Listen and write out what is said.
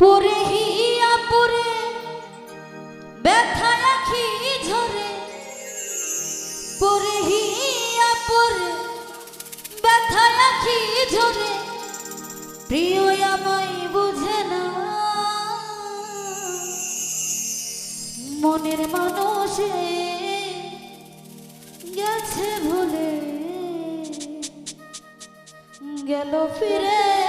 পুরে হিয়া পুরে, ব্যথা আখি ঝরে। পুরে হিয়া পুরে, ব্যথা আখি ঝরে। প্রিয় আমায় বুঝে না। মনের মানুষে গেছে ভুলে। গেল ফিরে